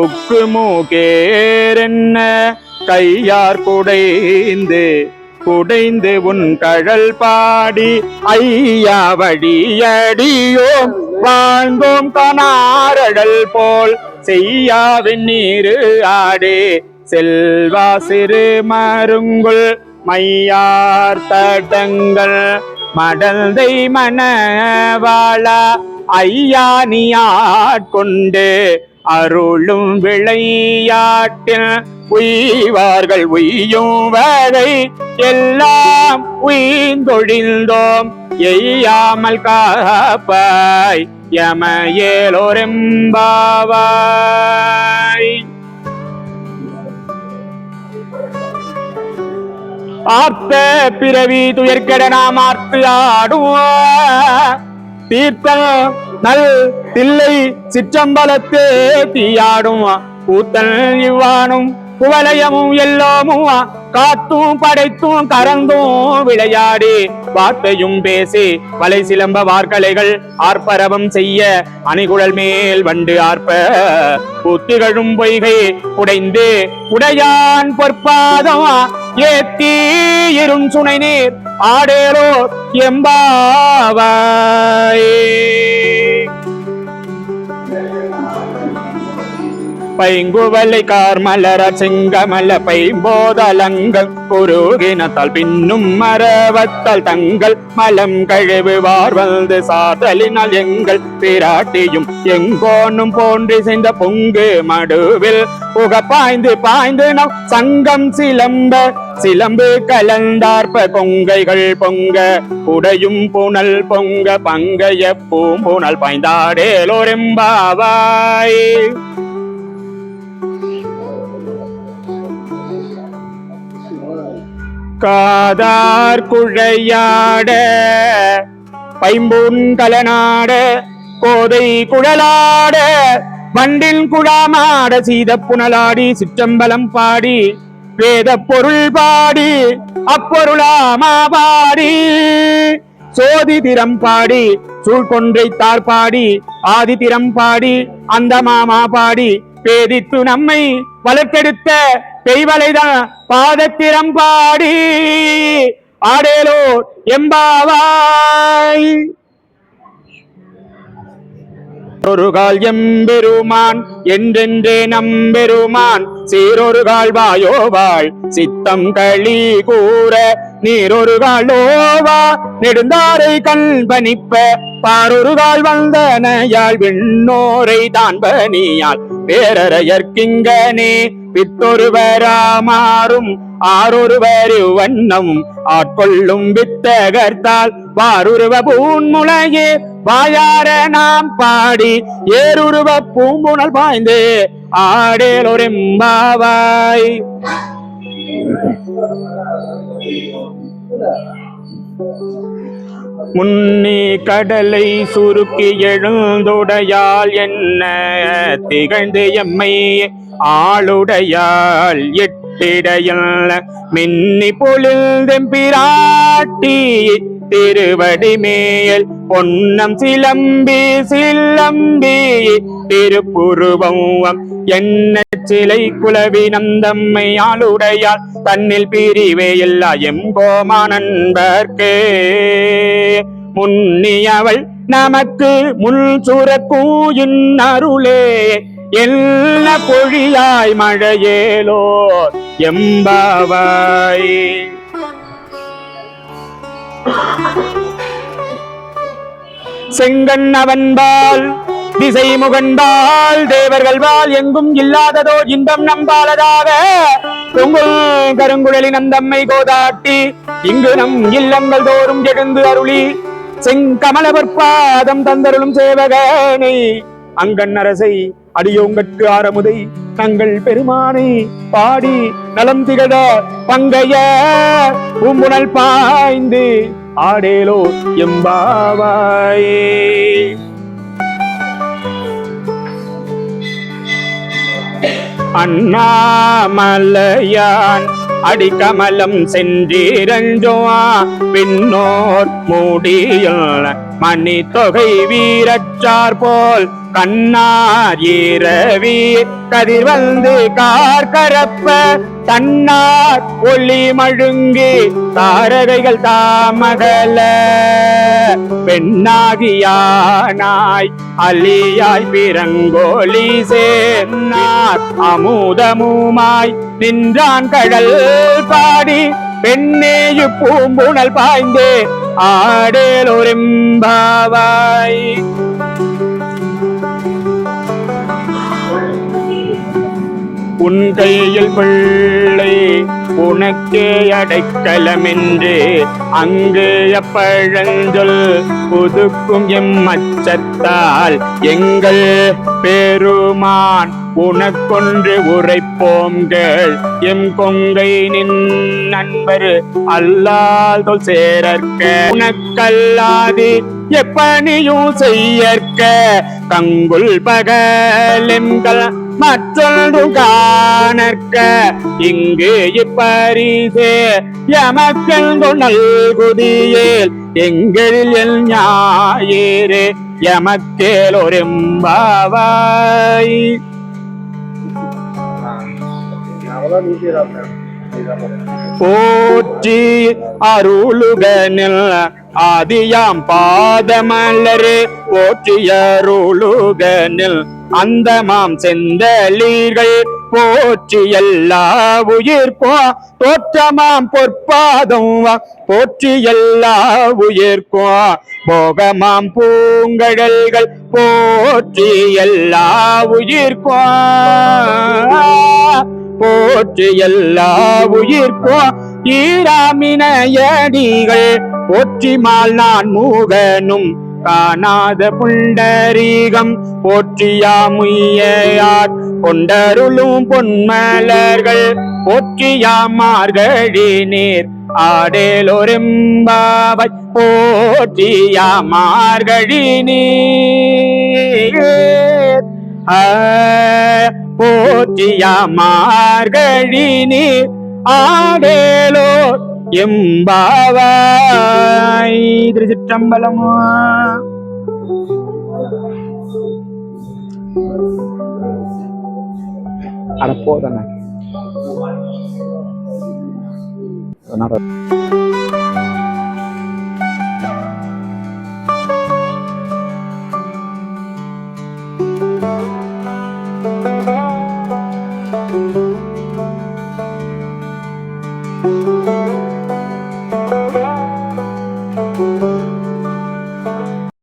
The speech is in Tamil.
மூக்கு மூகேரென்ன? கையார் குடைந்து குடைந்து உன் கழல் பாடி ஐயா வழியடியோம் வாழ்ந்தோம் கனாரடல் போல். செய்யாவின் நீரு ஆடே செல்வா சிறு மருங்குள். மையார் தடங்கள் மடந்தை மணவாளா ஐயா நீ ஆட்கொண்டு அருளும் விளையாட்டில் உய்வார்கள் உய்யும் வரை எல்லாம் உயிர்ந்தொழிந்தோம் எய்யாமல் காப்பாய் யமயேலோரெம்பாவாய் ஆர்த்த பிறவி துயர்கட நாம் ஆர்த்து ஆடுவோம். தீர்த்தல் நல் தில்லை சிற்றம்பலத்தே தீயாடும் கூத்தல் இவ்வானும் குவலயமும் எல்லோமும் காத்தும் படைத்தும் கறந்தும் விளையாடி. வார்த்தையும் பேசி வலை சிலம்ப வார்கலைகள் ஆர்ப்பரவம் செய்ய. அணிகுழல் மேல் வண்டு ஆர்ப்ப. புத்திகழும் பொய்கை உடைந்து உடையான் பொற்பாதம் ஏத்தி இரும் சுனை நீர். ஆடேரோ எம்பாவாய். பைங்குவலை கார்மலர செங்கமல பைம்போதலங்கள் குருகினத்தால் பின்னும் மரவத்தால் தங்கள் மலம் கழிவு வார்வந்து சாதலினால் எங்கள் பிராட்டியும் எங்கோனும் போன்றி செய்த பொங்கு மடுவில் புக பாய்ந்து பாய்ந்து நம் சங்கம் சிலம்ப சிலம்பு கலந்தார்ப்ப கொங்கைகள் பொங்க உடையும் புனல் பொங்க பங்கைய பூம்புனல் பாய்ந்தாடேலோரெம்பாவாய் காதார் குழையாட பைம்பூன் கலனாட கோதை குழலாட வண்டின் குழாமாட சீத புனலாடி சிற்றம்பலம் பாடி வேத பொருள் பாடி அப்பொருளாமா பாடி. சோதி திறம் பாடி சூழ்கொன்றை தார் பாடி ஆதி திறம் பாடி அந்த மாமா பாடி பேதித்து நம்மை வளர்த்தெடுத்த பெய்வலைதான் பாதத்திரம் பாடி ஆடேலோ எம்பாவாய். ஒரு கால் எம்பெருமான் என்றென்றே நம்பெருமான். சீரொரு கால் வாயோவாள் சித்தம் களி கூற நீரொரு கால் ஓவா நெடுந்தாரை கண்பணிப்ப பாரொரு கால் வந்தனையாள் விண்ணோரை தான் பணியால் பேரறையர்க்கிங்கனே பித்தொருவராமாறும் ஆறொருவர் வண்ணம் ஆட்கொள்ளும் வித்தகர்த்தால் வாருருவ பூன்முளையே வாயார நாம் பாடி ஏறுருவ பூம்புணல் பாய்ந்து ஆடேலொரெம்பாவாய் முன்னே கடலை சுருக்கி எழுந்துடையால் என்ன திகழ்ந்து எம்மை ஆளுடையால் எட்டு எட்டிடையல் மின்னி பொழுந்தெம்பிராட்டி திருவடி மேல் பொன்னம் சிலம்பி சிலம்பி திருப்புருவம் என்ன சிலை குலவி நந்தம்மை ஆளுடையால் தன்னில் பிரிவே இல்லா எம்போமா நண்பர்க்கே முன்னியவள் நமக்கு முன் சுரக்கூயின் அருளே என்ன பொழியாய் மழையேலோ எம்பாவாய். செங்கண் அவன்பால் திசை முகன்பால் தேவர்கள் வாழ் எங்கும் இல்லாததோ இன்பம் நம்பாலதாக பொங்கல் கருங்குழலி நந்தம்மை கோதாட்டி இங்கு நம் இல்லங்கள் தோறும் எழுந்து அருளி செங்கமலவற்பாதம் தந்தருளும் சேவகனை அங்கன் அரசை அடியோங்கட்கு ஆரமுதை தங்கள் பெருமானை பாடி நலம் திகழ பங்கைய பூம்புணல் பாய்ந்து ஆடேலோ எம்பாவாயே. அண்ணாமலையான் அடிக்கமலம் சென்றீரஞ்சோ பின்னோர் மூடியுள்ள மணி தொகை வீரச்சார் போல் கண்ணார் ஈரவி கதிர் வந்து கார் கரப்ப தன்னார் ஒளி மழுங்கி தாரகைகள் தாமகல பெண்ணாகியானாய் அலியாய் பிறங்கோலி சேர்ந்தார். அமுதமுமாய் நின்றான் கடல் பாடி. பெண்ணேயு பூம்புணல் பாய்ந்தே ஆடேலொரும்பாவாய். உன் கையில் பிள்ளை உனக்கே அடைக்கலமென்று அங்கு எப்பழஞ்சொல் புதுக்கும் எம் அச்சத்தால் எங்கள் பெருமான் உனக்கொன்று உரைப்போங்கள் எம் கொங்கை நின் நண்பர் அல்லால் தொல் சேரற்க உனக்கல்லாது எப்பணியும் செய்யற்க. கங்குல் பகலென்கள் மற்றொன்று காணற்க. இங்கு இப்பரிசே எமக்கள் நல்குதியேல் எங்களில் எல் ஞாயிறு எமக்கேல் ஒரும்பாவாய் போற்றி அருளுகனில் ஆதியாம் பாதமலரு போற்றி அருளுகனில் அந்தமாம் செந்தளீர்கள் போற்றி எல்லா உயிர்ப்போ தோற்றமாம் பொற்பாதம் போற்றி எல்லா உயிர்க்கோ போகமாம் பூங்கடல்கள் போற்றி எல்லா உயிர்க்கோ போற்றி எல்லா உயிர்க்கோ ஈராமினையடிகள் போற்றிமால் நான் மூகனும் காணாத புண்டரீகம். போற்றியா முய்யார் கொண்டருளும் பொன்மலர்கள். போற்றியா மார்கழி நீர் ஆடேலொரும்பாவை போற்றியா மார்கழி நீர் போற்றியா மார்கழி நீர் ஆடேலோர் எம்பாவாய். திருச்சிற்றம்பலமோ. அட போதண்ணா